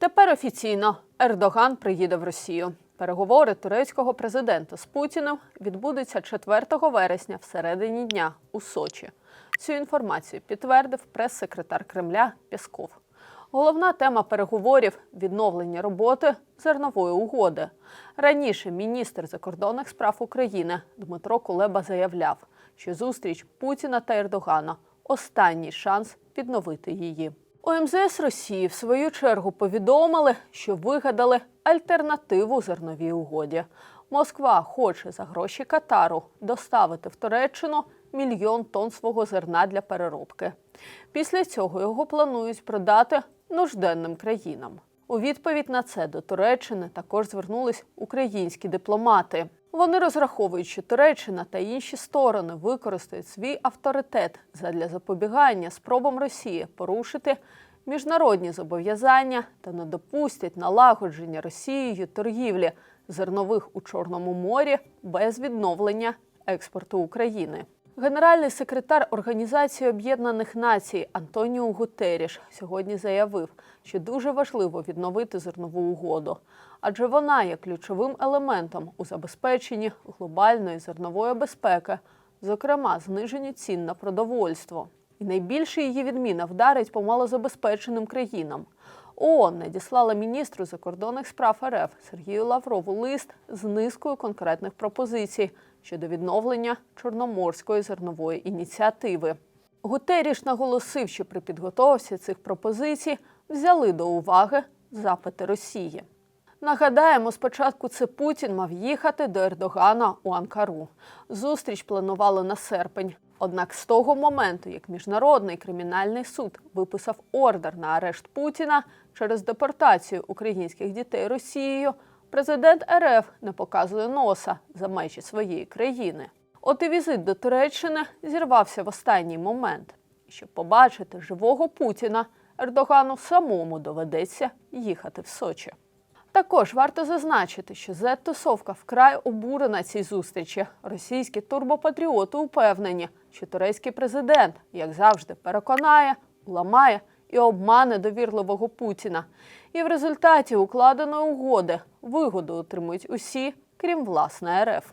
Тепер офіційно Ердоган приїде в Росію. Переговори турецького президента з Путіним відбудуться 4 вересня всередині дня у Сочі. Цю інформацію підтвердив прес-секретар Кремля Пєсков. Головна тема переговорів відновлення роботи зернової угоди. Раніше міністр закордонних справ України Дмитро Кулеба заявляв, що зустріч Путіна та Ердогана останній шанс відновити її. У МЗС Росії в свою чергу повідомили, що вигадали альтернативу зерновій угоді. Москва хоче за гроші Катару доставити в Туреччину мільйон тонн свого зерна для переробки. Після цього його планують продати нужденним країнам. У відповідь на це до Туреччини також звернулись українські дипломати. Вони розраховують, що Туреччина та інші сторони використають свій авторитет задля запобігання спробам Росії порушити міжнародні зобов'язання та не допустять налагодження Росією торгівлі зернових у Чорному морі без відновлення експорту України. Генеральний секретар Організації Об'єднаних Націй Антоніо Гутеріш сьогодні заявив, що дуже важливо відновити зернову угоду, адже вона є ключовим елементом у забезпеченні глобальної зернової безпеки, зокрема зниженню цін на продовольство. І найбільше її відміна вдарить по малозабезпеченим країнам. ООН надіслала міністру закордонних справ РФ Сергію Лаврову лист з низкою конкретних пропозицій щодо відновлення Чорноморської зернової ініціативи. Гутеріш наголосив, що при підготовці цих пропозицій взяли до уваги запити Росії. Нагадаємо, спочатку це Путін мав їхати до Ердогана у Анкару. Зустріч планували на серпень. Однак з того моменту, як міжнародний кримінальний суд виписав ордер на арешт Путіна через депортацію українських дітей Росією, президент РФ не показує носа за межі своєї країни. От і візит до Туреччини зірвався в останній момент. Щоб побачити живого Путіна, Ердогану самому доведеться їхати в Сочі. Також варто зазначити, що Z-тусовка вкрай обурена цій зустрічі. Російські турбопатріоти упевнені, що турецький президент, як завжди, переконає, ламає і обмане довірливого Путіна. І в результаті укладеної угоди вигоду отримують усі, крім власне РФ.